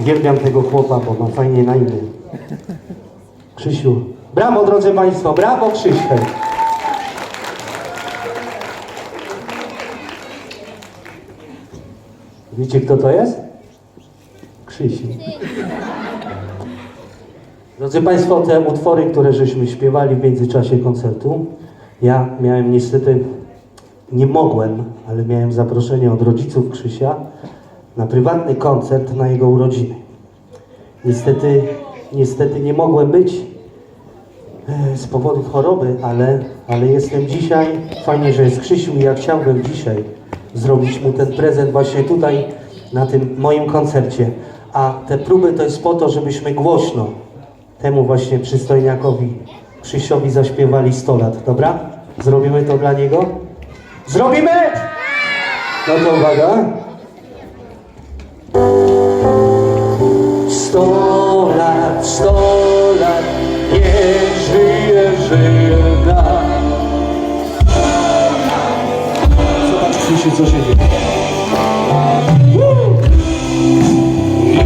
Uwielbiam tego chłopa, bo ma fajnie na imię. Krzysiu. Brawo, drodzy Państwo, brawo Krzysiek. Wiecie, kto to jest? Krzysiu. Drodzy Państwo, te utwory, które żeśmy śpiewali w międzyczasie koncertu, ja miałem niestety, nie mogłem, ale miałem zaproszenie od rodziców Krzysia na prywatny koncert na jego urodziny. Niestety, niestety nie mogłem być e, z powodu choroby, ale, ale jestem dzisiaj. Fajnie, że jest Krzysiu i ja chciałbym dzisiaj zrobić mu ten prezent właśnie tutaj na tym moim koncercie. A te próby to jest po to, żebyśmy głośno temu właśnie przystojniakowi Krzysiowi zaśpiewali 100 lat, dobra? Zrobimy to dla niego? Zrobimy! No to uwaga. Co się dzieje. Raz,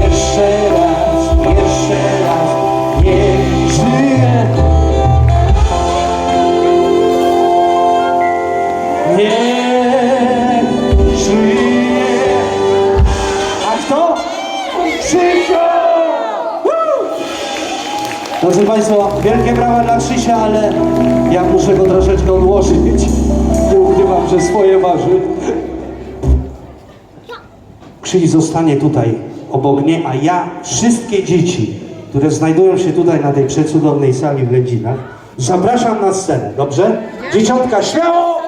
jeszcze raz. A kto? Krzysiu! Woo! Drodzy Państwo, wielkie brawa dla Krzysia, ale że swoje waży. Krzyś zostanie tutaj obok mnie, a ja wszystkie dzieci, które znajdują się tutaj na tej przecudownej sali w Lędzinach, zapraszam na scenę, dobrze? Dzieciątka, śmiało!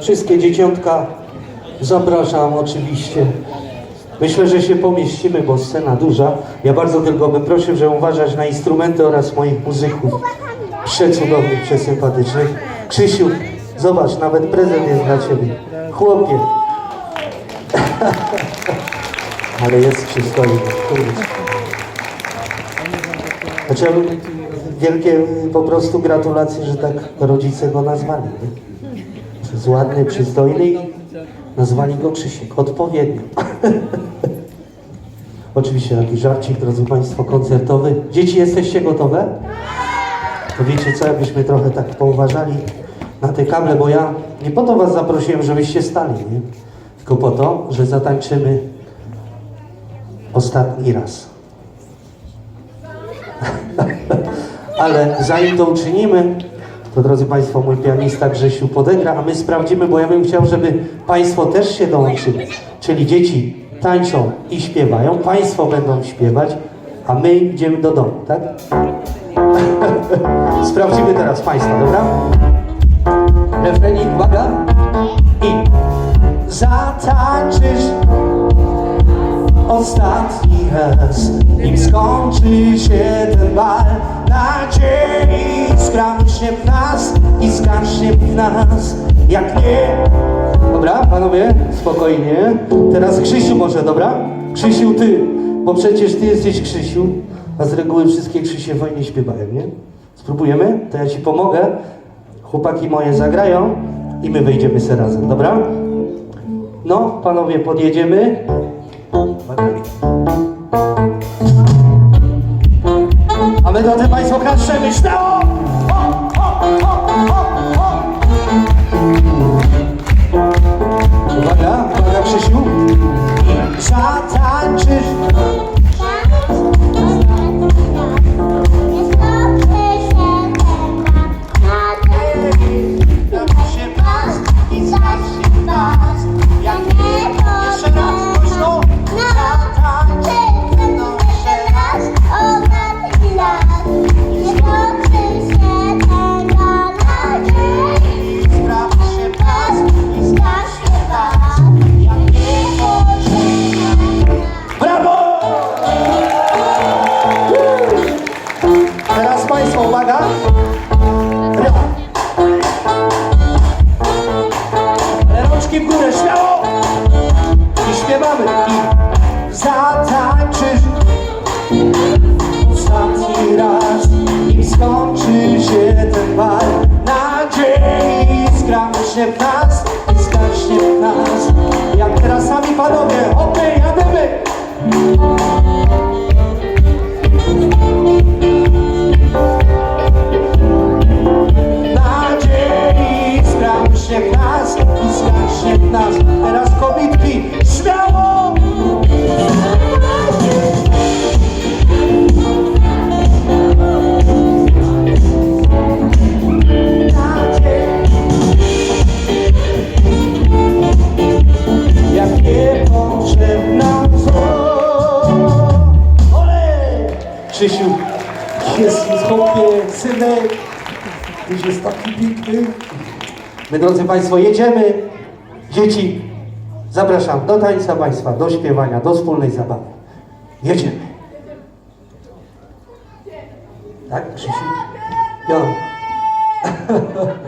Wszystkie dzieciątka zapraszam oczywiście. Myślę, że się pomieścimy, bo scena duża. Ja bardzo tylko bym prosił, żeby uważać na instrumenty oraz moich muzyków. Przecudownych, przesympatycznych. Krzysiu, zobacz, nawet prezent jest dla Ciebie. Chłopie. Ale jest przystojny. bym- wielkie po prostu gratulacje, że tak rodzice go nazwali. Nie? Jest ładny, przystojny nazwali go Krzysiek. Odpowiednio. Oczywiście taki żarcik, drodzy Państwo, koncertowy. Dzieci, jesteście gotowe? To wiecie co, jakbyśmy trochę tak pouważali na te kable, bo ja nie po to Was zaprosiłem, żebyście stali, nie? Tylko po to, że zatańczymy ostatni raz. Ale zanim to uczynimy, to drodzy Państwo, mój pianista Grzesiu podegra, a my sprawdzimy, bo ja bym chciał, żeby Państwo też się dołączyli. Czyli dzieci tańczą i śpiewają, Państwo będą śpiewać, a my idziemy do domu, tak? Sprawdzimy teraz Państwa, dobra? Refrenik, uwaga. Ostatni raz Nim skończy się ten bal Nadziei skramśnie w nas I zgaśnie w nas Jak nie Dobra, panowie, spokojnie Teraz Krzysiu może, dobra? Krzysiu, ty Bo przecież ty jesteś Krzysiu A z reguły wszystkie Krzysie fajnie śpiewają, nie? Spróbujemy? To ja ci pomogę Chłopaki moje zagrają I my wejdziemy se razem, dobra? No, panowie, podjedziemy a my drodzy Państwo klaszczemy śmiało! Ho, ho, ho, ho, ho! Uwaga, uwaga Krzysiu. Zatańczysz. ten bal nadziei Iskra uśnie w nas, iskra śnie w nas. Jak teraz sami panowie, okej, okay, jademy! Nadziei iskra uśnie w nas, iskra śnie w nas. Teraz kobiety Jest chłopie, synek. Już jest taki piękny. My, drodzy Państwo, jedziemy. Dzieci, zapraszam do tańca Państwa, do śpiewania, do wspólnej zabawy. Jedziemy. Tak, Krzysiu? Ja.